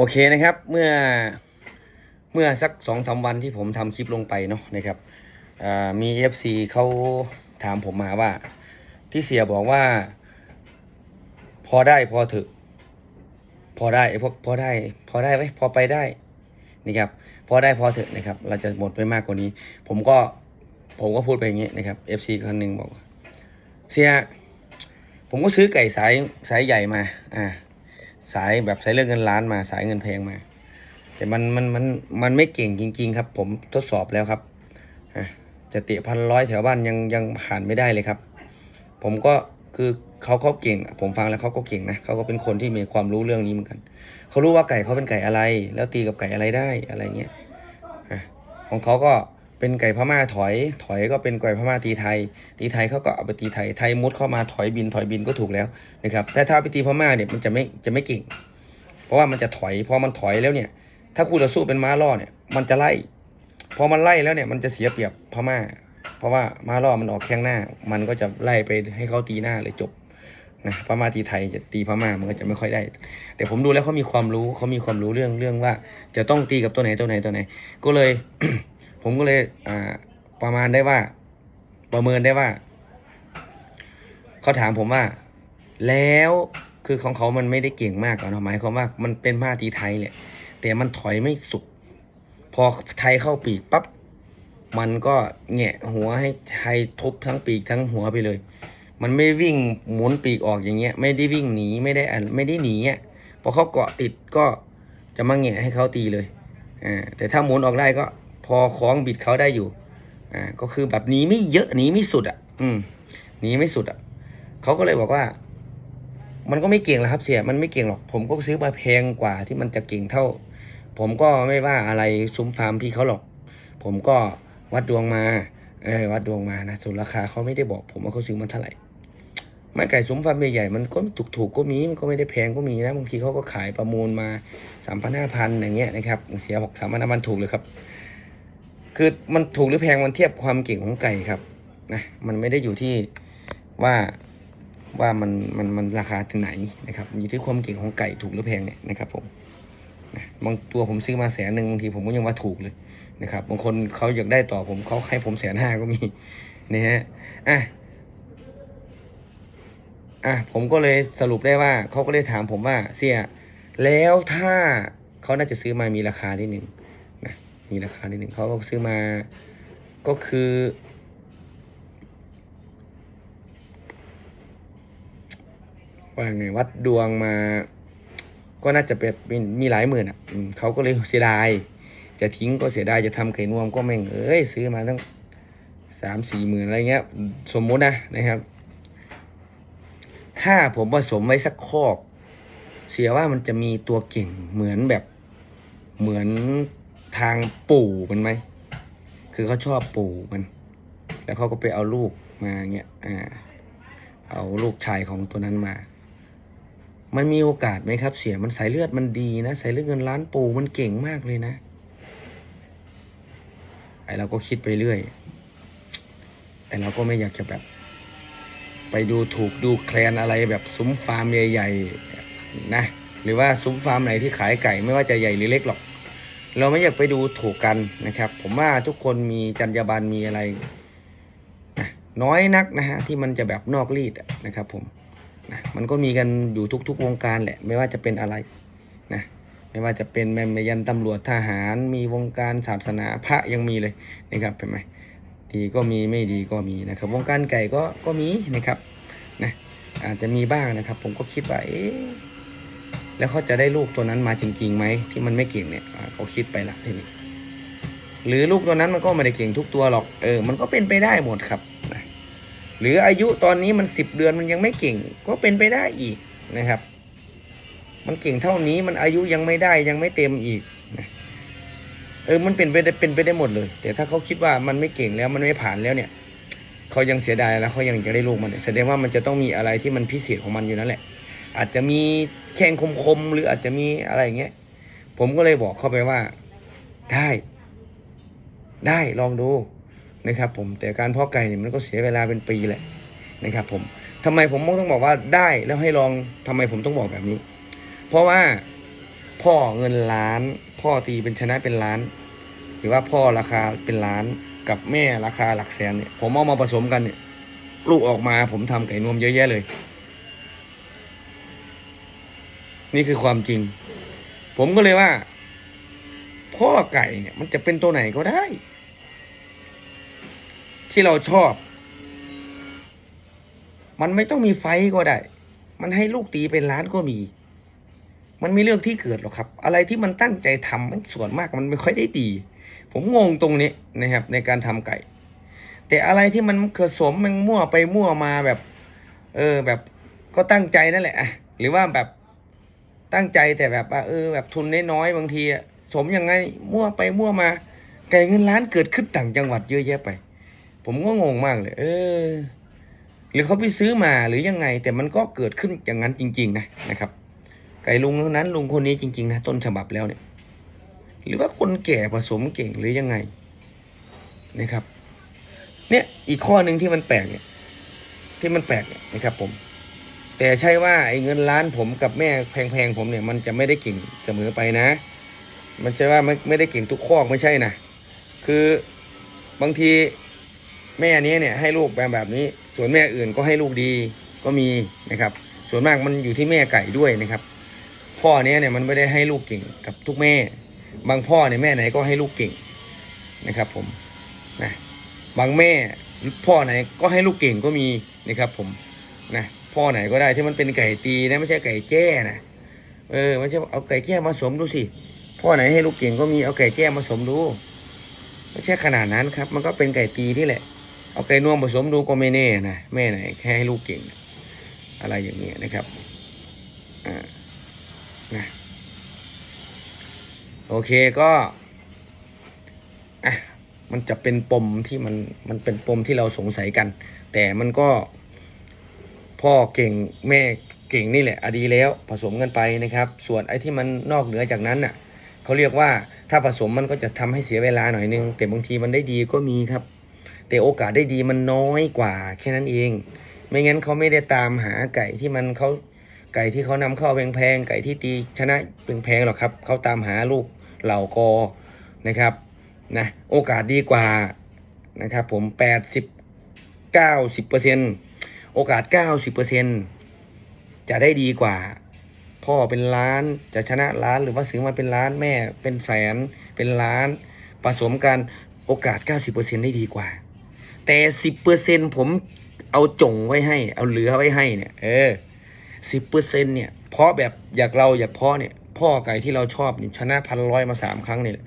โอเคนะครับเมื่อเมื่อสักสองสามวันที่ผมทำคลิปลงไปเนาะนะครับอ่ามี FC เขาถามผมมาว่า ที่เสียบอกว่า พอได้พอเถอะพอได้พวกพอได้พอได้ไหมพอไปได้นะครับพอได้พอเถอะนะครับ เราจะหมดไปมากกว่านี้ ผมก็ผมก็พูดไปอย่างนี้นะครับ FC คนหนึ่งบอก เสียผมก็ซื้อไก่สายสายใหญ่มาอ่า สายแบบสายเลือกเงินล้านมาสายเงินแพงมา แต่มันมันมันมันไม่เก่งจริง ๆ ครับ ผมทดสอบแล้วครับจะเตะพันร้อยแถวบ้านยังยังผ่านไม่ได้เลยครับ ผมก็คือเขาเขาเก่ง ผมฟังแล้วเขาก็เก่งนะเขาก็เป็นคนที่มีความรู้เรื่องนี้เหมือนกันเขารู้ว่าไก่เขาเป็นไก่อะไร แล้วตีกับไก่อะไรได้อะไรเงี้ยของเขาก็ เป็นไก่พม่าถอย ถอยก็เป็นไก่พม่าตีไทย ตีไทยเขาก็เอาไปตีไทย ไทยมุดเข้ามาถอยบินถอยบินก็ถูกแล้วนะครับ แต่ถ้าไปตีพม่าเนี่ยมันจะไม่จะไม่เก่ง เพราะว่ามันจะถอย พอมันถอยแล้วเนี่ย ถ้าคู่ต่อสู้เป็นม้าล่อเนี่ย มันจะไล่ พอมันไล่แล้วเนี่ยมันจะเสียเปรียบพม่า เพราะว่าม้าล่อมันออกแข้งหน้า มันก็จะไล่ไปให้เขาตีหน้าเลยจบนะพม่าตีไทยจะตีพม่ามันก็จะไม่ค่อยได้ แต่ผมดูแล้วเขามีความรู้เขามีความรู้เรื่องเรื่องว่า จะต้องตีกับตัวไหนตัวไหนตัวไหน ก็เลย ผมก็เลยประมาณได้ว่า ประเมินได้ว่าเขาถามผมว่า แล้วคือของเขามันไม่ได้เก่งมากหรอกเนอะหมายความว่ามันเป็นม้าตีไทยแหละแต่มันถอยไม่สุดพอไทยเข้าปีกปั๊บมันก็แงะหัวให้ไทยทุบทั้งปีกทั้งหัวไปเลย มันไม่วิ่งหมุนปีกออกอย่างเงี้ย ไม่ได้วิ่งหนีไม่ได้ไม่ได้หนีอะพอเขาเกาะติดก็จะมาแงะให้เขาตีเลยอ่าแต่ถ้าหมุนออกได้ก็ อคล้องบิดเขาได้อยู่อ่าก็คือแบบหนีไม่เยอะหนีไม่สุดอะ อืมหนีไม่สุดอะเขาก็เลยบอกว่า มันก็ไม่เก่งหรอกครับเสียมันไม่เก่งหรอกผมก็ซื้อมาแพงกว่าที่มันจะเก่งเท่า ผมก็ไม่ว่าอะไรซุ้มฟาร์มพี่เขาหรอก ผมก็วัดดวงมาเออวัดดวงมานะส่วนราคาเขาไม่ได้บอก ผมว่าเขาซื้อมาเท่าไหร่ไม้ไก่ซุ้มฟาร์มใหญ่ๆมันก็ถูกๆก็มีมันก็ไม่ได้แพงก็มีนะบางทีเขาก็ขายประมูลมาสามพันห้าพันอย่างเงี้ยนะครับเสียบอกสามพันห้าพันถูกเลยครับ คือมันถูกหรือแพงมันเทียบความเก่งของไก่ครับนะมันไม่ได้อยู่ที่ว่าว่ามันมันมันราคาถึงไหนนะครับอยู่ที่ความเก่งของไก่ถูกหรือแพงเนี่ยนะครับผมนะบางตัวผมซื้อมาแสนหนึ่งบางทีผมก็ยังว่าถูกเลยนะครับบางคนเขาอยากได้ต่อผมเขาให้ผมแสนห้าก็มีนะฮะอะอะผมก็เลยสรุปได้ว่าเขาก็เลยถามผมว่าเสียแล้วถ้าเขาน่าจะซื้อมามีราคานิดหนึ่ง มีราคานิดหนึ่งเขาก็ซื้อมาก็คือ ว่าไงวัดดวงมา ก็น่าจะเป็นมีมีหลายหมื่นอะอเขาก็เลยเสียดาย จะทิ้งก็เสียดายจะทำไข่นวมก็แม่งเอ้ยซื้อมาตั้งสามสี่หมื่นอะไรเงี้ย สมมุตินะนะครับ ถ้าผมผสมไว้สักคอก เสียว่ามันจะมีตัวเก่งเหมือนแบบเหมือน ทางปู่มันไหม คือเขาชอบปู่มัน แล้วเขาก็ไปเอาลูกมาเงี้ย อ่า เอาลูกชายของตัวนั้นมา มันมีโอกาสไหมครับ เสีย มันสายเลือดมันดีนะ สายเลือดเงินล้านปู่มันเก่งมากเลยนะ ไอเราก็คิดไปเรื่อย แต่เราก็ไม่อยากจะแบบ ไปดูถูกดูแคลนอะไรแบบซุ้มฟาร์มใหญ่ๆนะ หรือว่าซุ้มฟาร์มไหนที่ขายไก่ไม่ว่าจะใหญ่หรือเล็กหรอก เราไม่อยากไปดูถูกกันนะครับ ผมว่าทุกคนมีจรรยาบรรณมีอะไร น้อยนักนะฮะที่มันจะแบบนอกรีดนะครับผมนะมันก็มีกันอยู่ทุกๆวงการแหละ ไม่ว่าจะเป็นอะไรนะไม่ว่าจะเป็นแม่ยันตำรวจทหารมีวงการศาสนาพระยังมีเลยนะครับเป็นไหมดีก็มีไม่ดีก็มีนะครับ วงการไก่ก็ก็มีนะครับนะอาจจะมีบ้างนะครับ ผมก็คิดว่าเอ๊ะ แล้วเขาจะได้ลูกตัวนั้นมาจริงๆไหมที่มันไม่เก่งเนี่ยเขาคิดไปละทีนี้หรือลูกตัวนั้นมันก็ไม่ได้เก่งทุกตัวหรอกเออ มันก็เป็นไปได้หมดครับนะหรืออายุตอนนี้มันสิบเดือนมันยังไม่เก่ง ก็เป็นไปได้อีกนะครับ มันเก่งเท่านี้มันอายุยังไม่ได้ยังไม่เต็มอีกนะเออมันเป็นไปได้เป็นไปได้หมดเลย แต่ถ้าเขาคิดว่ามันไม่เก่งแล้วมันไม่ผ่านแล้วเนี่ยเขายังเสียดายแล้วเขายังจะได้ลูกมันแสดงว่ามันจะต้องมีอะไรที่มันพิเศษของมันอยู่นั่นแหละ อาจจะมีแข้งคมๆหรืออาจจะมีอะไรอย่างเงี้ย ผมก็เลยบอกเข้าไปว่า ได้ ได้ลองดูนะครับ ผมแต่การเพาะไก่เนี่ยมันก็เสียเวลาเป็นปีแหละนะครับ ผมทำไมผมต้องบอกว่าได้แล้วให้ลองทำไมผมต้องบอกแบบนี้ เพราะว่าพ่อเงินล้าน พ่อตีเป็นชนะเป็นล้าน หรือว่าพ่อราคาเป็นล้านกับแม่ราคาหลักแสนเนี่ยผมเอามาผสมกันเนี่ยลูกออกมาผมทำไก่นวมเยอะแยะเลย นี่คือความจริง ผมก็เลยว่า พ่อไก่เนี่ย มันจะเป็นตัวไหนก็ได้ ที่เราชอบ มันไม่ต้องมีไฟก็ได้ มันให้ลูกตีเป็นล้านก็มี มันไม่เรื่องที่เกิดหรอกครับ อะไรที่มันตั้งใจทำมันส่วนมากมันไม่ค่อยได้ดี ผมงงตรงนี้นะครับ ในการทำไก่ แต่อะไรที่มันผสมมันมั่วไปมั่วมาแบบ เออแบบก็ตั้งใจนั่นแหละหรือว่าแบบ ตั้งใจแต่แบบว่าเออแบบทุนน้อยๆบางทีอะสมยังไงมั่วไปมั่วมาไก่เงินล้านเกิดขึ้นต่างจังหวัดเยอะแยะไป ผมก็งงมากเลย เออ หรือเขาไปซื้อมาหรือยังไง แต่มันก็เกิดขึ้นอย่างนั้นจริง ๆ นะนะครับ ไก่ลุงคนนั้นลุงคนนี้จริงๆนะต้นฉบับแล้วเนี่ย หรือว่าคนแก่ผสมเก่งหรือยังไงนะครับ เนี่ยอีกข้อหนึ่งที่มันแปลกเนี่ยที่มันแปลกเนี่ยนะครับผม แต่ใช่ว่าไอ้เงินล้านผมกับแม่แพงๆผมเนี่ยมันจะไม่ได้เก่งเสมอไปนะ มันใช่ว่าไม่ไม่ได้เก่งทุกข้อไม่ใช่นะคือบางทีแม่นี้เนี่ยให้ลูกแบบแบบนี้ ส่วนแม่อื่นก็ให้ลูกดีก็มีนะครับ ส่วนมากมันอยู่ที่แม่ไก่ด้วยนะครับ พ่อเนี้ยเนี่ยมันไม่ได้ให้ลูกเก่งกับทุกแม่ บางพ่อเนี่ยแม่ไหนก็ให้ลูกเก่งนะครับ ผมนะบางแม่พ่อไหนก็ให้ลูกเก่งก็มีนะครับ ผมนะ พ่อไหนก็ได้ที่มันเป็นไก่ตีนะไม่ใช่ไก่แจ้นะเออไม่ใช่เอาไก่แจ้มาสมดูสิพ่อไหนให้ลูกเก่งก็มีเอาไก่แจ้มาสมดูไม่ใช่ขนาดนั้นครับ มันก็เป็นไก่ตีที่แหละ เอาไก่นวมผสมดูก็ไม่แน่นะแม่ไหนแค่ให้ลูกเก่ง อะไรอย่างเงี้ยนะครับอ่านะโอเคก็อะมันจะเป็นปมที่มันมันเป็นปมที่เราสงสัยกัน แต่มันก็ พ่อเก่งแม่เก่งนี่แหละอดีแล้วผสมกันไปนะครับ ส่วนไอ้ที่มันนอกเหนือจากนั้นน่ะเขาเรียกว่าถ้าผสมมันก็จะทำให้เสียเวลาหน่อยนึง แต่บางทีมันได้ดีก็มีครับ แต่โอกาสได้ดีมันน้อยกว่าแค่นั้นเอง ไม่งั้นเขาไม่ได้ตามหาไก่ที่มันเขาไก่ที่เขานำเข้าแพงๆไก่ที่ตีชนะแพงๆหรอกครับเขาตามหาลูกเหล่ากอนะครับนะโอกาสดีกว่านะครับผม 80 90เปอร์เซ็นต์ โอกาส 90เปอร์เซ็นจะได้ดีกว่า พ่อเป็นล้านจะชนะล้านหรือว่าซื้อมาเป็นล้านแม่เป็นแสนเป็นล้านผสมกันโอกาส 90%ได้ดีกว่า แต่ 10%ผมเอาจงไว้ให้ เอาเหลือไว้ให้เนี่ยเออ10%เปอร์เซ็นเนี่ย เพราะแบบอยากเราอยากเพาะเนี่ย พ่อไก่ที่เราชอบนี่ชนะพันร้อยมาสามครั้งนี่แหละ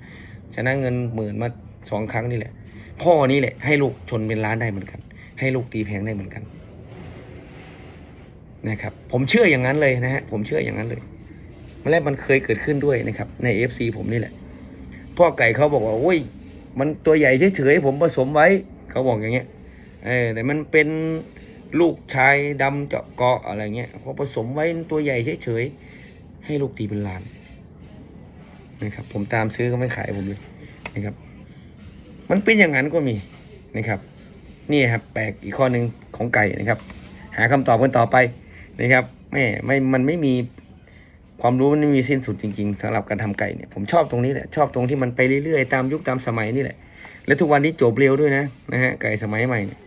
ชนะเงินหมื่นมาสองครั้งนี่แหละ พ่อนี่แหละให้ลูกชนเป็นล้านได้เหมือนกัน ให้ลูกตีแพงได้เหมือนกัน นะครับ ผมเชื่ออย่างนั้นเลยนะฮะผมเชื่ออย่างนั้นเลยมันแรกมันเคยเกิดขึ้นด้วยนะครับ ใน FC ผมนี่แหละ พ่อไก่เขาบอกว่าโอ้ย มันตัวใหญ่เฉยๆผมผสมไว้เขาบอกอย่างเงี้ยเออแต่มันเป็นลูกชายดำเจาะเกาะอะไรเงี้ยพอผสมไว้ตัวใหญ่เฉยๆให้ลูกตีเป็นล้านนะครับ ผมตามซื้อก็ไม่ขายผมเลยนะครับ มันเป็นอย่างนั้นก็มีนะครับ นี่ครับแปลกอีกข้อหนึ่งของไก่นะครับ หาคำตอบกันต่อไป นะครับแม่ไม่มันไม่มีความรู้มันไม่มีสิ้นสุดจริง ๆสำหรับการทำไก่เนี่ยผมชอบตรงนี้แหละชอบตรงที่มันไปเรื่อยๆตามยุคตามสมัยนี่แหละ และทุกวันนี้จบเร็วด้วยนะนะฮะไก่สมัยใหม่เนี่ย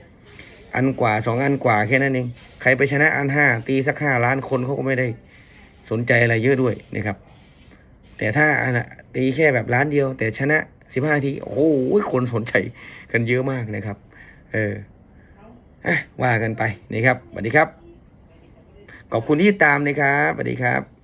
อันกว่าสองอันกว่าแค่นั้นเองใครไปชนะอันห้าตีสักห้าล้านคนเขาก็ไม่ได้สนใจอะไรเยอะด้วยนะครับ แต่ถ้าอันน่ะตีแค่แบบล้านเดียว แต่ชนะสิบห้าทีโอ้โหคนสนใจกันเยอะมากนะครับ เอออะว่ากันไปนะครับสวัสดีครับ ขอบคุณที่ติดตามนะครับสวัสดีครับ